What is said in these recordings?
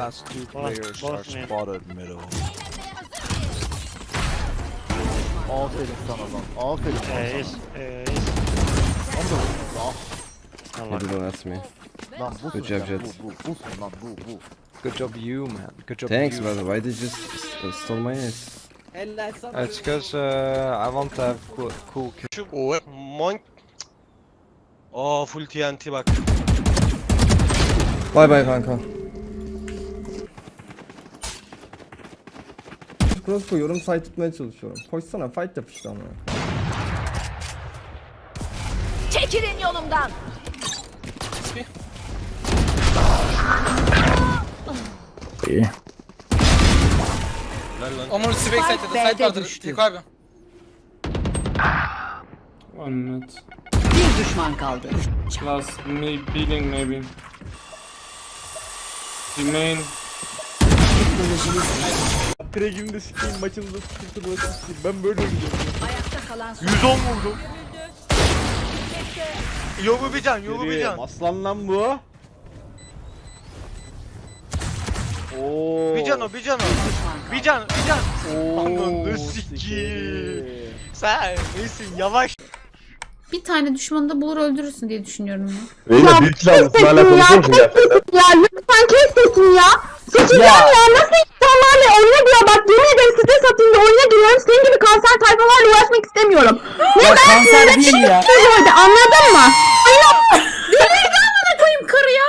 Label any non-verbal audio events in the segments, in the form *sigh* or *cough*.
Last two Both- players both are mid. spotted middle. Aferin sana lan. Aferin lan Ace, sana. ace. Ah, Allah. Maybe don't ask me. Lan busun Good job, sen, Jet. bu, bu, busun lan bu, bu. Good job you, man. Good job Thanks, you. brother. Why did you s- uh, steal my ass? It's because uh, I want to have cool, cool kills. Şu o monk. Aa full TNT bak. Bye bye kanka. Cross koyuyorum, site tutmaya çalışıyorum. Koşsana, fight yap işte ama. Çekilin yolumdan. Omur Spike site'de site B'de vardır. Yık abi. One minute. Bir düşman kaldı. Last maybe peeling maybe. Remain. Craig'in de sikeyim, maçını da sıkıntı da sikeyim. Ben böyle oynuyorum. Ayakta kalan son 110 vurdum. Yobu bir can, yobu bir can. Aslan lan bu. Oo. Bir can o, bir can o. düşman kaldı. Bir can, bir can. Oo, Ananı sikeyim. sikeyim. Sen nesin yavaş. Bir tane düşmanı da bulur öldürürsün diye düşünüyorum ya. Reyna büyük silahlısın hala konuşuyorsun gerçekten. Ya lütfen kes sesini ya. Sıçacağım ya. Nasıl insanlarla oyuna diyor bak yemin ederim size satayım da oyuna giriyorum. Senin gibi kanser tayfalarla uğraşmak istemiyorum. Ne ya kanser değil ya. Böyle, anladın mı? Delirdi amına koyayım karı ya.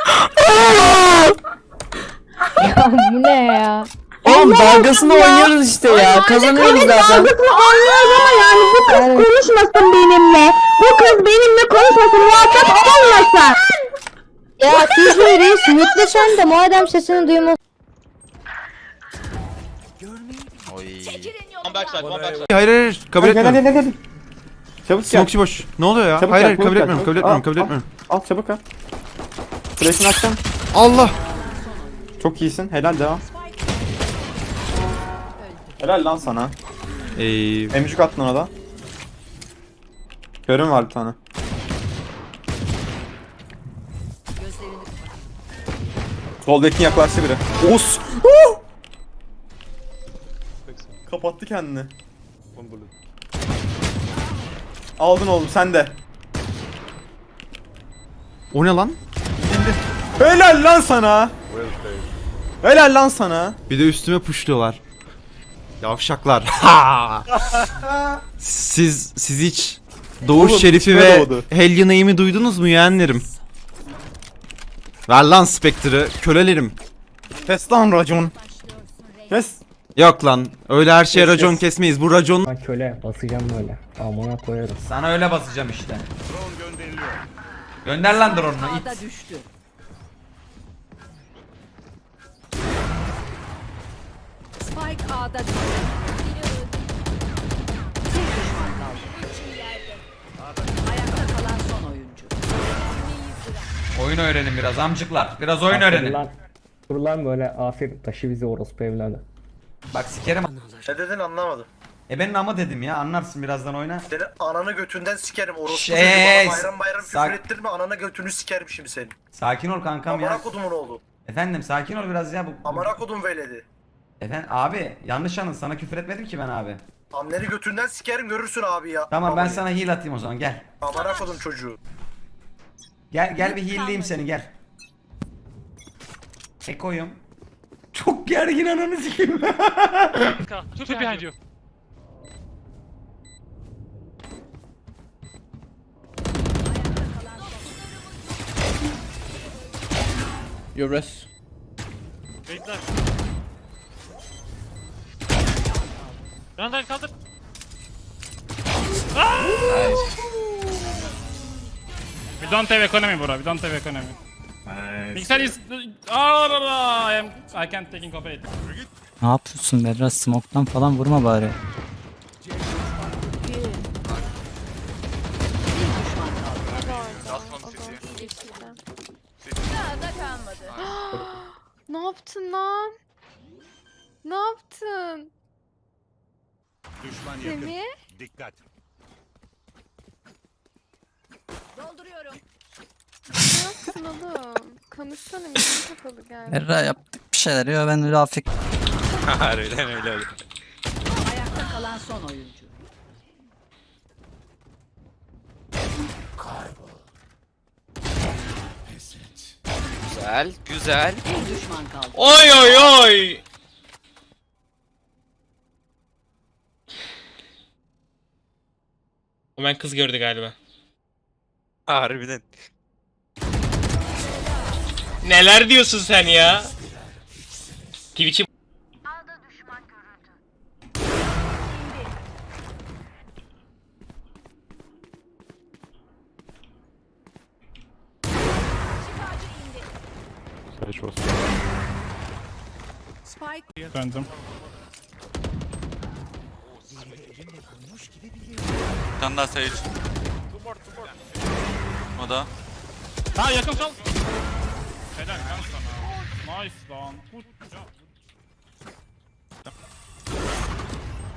Bu ne ya? Oğlum dalgasını oynuyoruz işte ya. Kazanıyoruz Evet zaten. dalgasını anlıyoruz ama yani bu kız konuşmasın benimle. Bu kız benimle konuşmasın. Muhatap olmasın. Ya Tuzlu Reis mutlu sen de madem sesini duyma. Backside, one backside. Hayır hayır kabul hadi etmiyorum. hadi hadi. Çabuk gel. Smokeçi boş. Ne oluyor ya? Çabuk hayır gel, hayır çabuk kabul gel, etmiyorum. çabuk. Kabul etmiyorum. Al, Kabul al. etmiyorum. Al çabuk al. Flash'ını açtım. Allah. Çok iyisin. Helal devam. Helal lan sana. Ey. Emcik attın ona da. Görün var bir tane. Gözlerini Soldaki yaklaştı biri. Os! Kapattı kendini. Aldın oğlum sen de. O ne lan? Helal lan sana. Helal lan sana. Bir de üstüme puşluyorlar. Yavşaklar. Ha! *laughs* siz siz hiç Doğuş Oğlum, Şerif'i ve doğdu. Duydunuz mu yeğenlerim? Ver lan Spectre'ı kölelerim. Kes lan racon. Kes. Yok lan öyle her şeye racon kes. kesmeyiz. Bu racon Ben köle basacağım böyle. Amına koyarım. Sana öyle basacağım işte. Gönder lan drone'unu it. A'da düştü. Spike A'da düştü. Bir düşman kaldı. Ayakta kalan son oyuncu. Oyun öğrenin biraz amcıklar. Biraz oyun öğrenin. Lan. Dur lan böyle aferin taşı bizi orospu evladı. Bak sikerim. Ne dedin anlamadım. E benim ama dedim ya anlarsın birazdan oyna. Seni ananı götünden sikerim orospu Şey, çocuğu bana bayram bayram sak- küfür ettirme ananı götünü sikerim şimdi seni. Sakin ol kankam Amına ya. kodumun oğlu. Efendim sakin ol biraz ya bu. Amına kodum veledi. Efendim abi yanlış anladın sana küfür etmedim ki ben abi. Amleri götünden sikerim görürsün abi ya. Tamam ben Amına- sana heal atayım o zaman gel. Amına kodum çocuğu. Gel gel bir heal'leyeyim seni gel. Eko'yum. Çok gergin ananı sikeyim. Two behind you. Your rest. Bekler. Yandan kaldır. We don't have economy bro. We don't have economy. Pixel is... Ah, I am... I can't taking cooperate. Ne yapıyorsun be? Biraz smoke'tan falan vurma bari. *gasps* Ne yaptın lan? Ne yaptın? Semih? Ne yaptın oğlum? Konuşsana mikrofon kapalı geldi. Berra yaptık bir şeyler ya ben Rafik. *laughs* Harbiden öyle oldu. Ayakta kalan son oyuncu. Güzel, güzel. Bir düşman kaldı. Oy oy oy. O ben kız gördü galiba. Harbiden. Neler diyorsun sen ya? Twitch'i Spike döndüm. Bir tane daha Sage. O da. Ha yakın kal. Helal lan sana. Nice lan.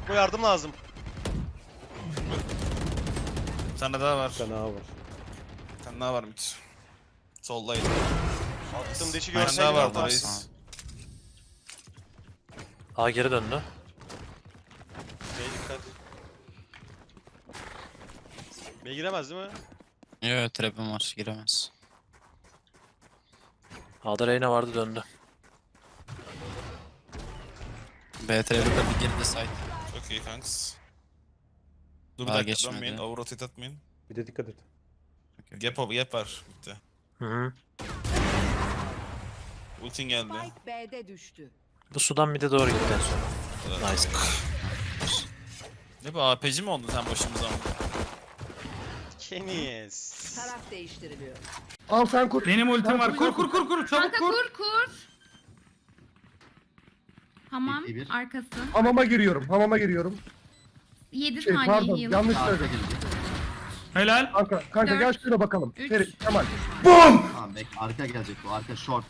Bu yardım lazım. Bir tane daha var. Fena var. Bir tane daha var mid. Soldaydı. Attım deşi Bir tane görsen daha vardı atarsın. reis. A geri döndü. B'ye dikkat. B giremez değil mi? Yo trap'im var giremez. A'da Reyna vardı döndü. B trap'e bir girdi site. Çok iyi kanks. Dur bir Aa, dakika geçmedi. dönmeyin. Over rotate atmayın. Bir de dikkat et. Gap, gap var. Bitti. Hı hı. Ultin geldi. Spike B'de düştü. Bu sudan mid'e doğru gitti en son. Nice. Ne bu AP'ci mi oldun sen başımıza? Kenis. Taraf değiştiriliyor. Al sen kur. Benim ultim var. Kur kur kur kur. Çabuk Kanka kur. kur kur. Tamam arkası. Hamama giriyorum. Hamama giriyorum. 7 Şey saniye pardon heal. yanlış söyledim. Helal. Kanka, kanka Dört. gel şuraya bakalım. Üç. Ferit, Kemal. Tamam bek arka gelecek bu arka short.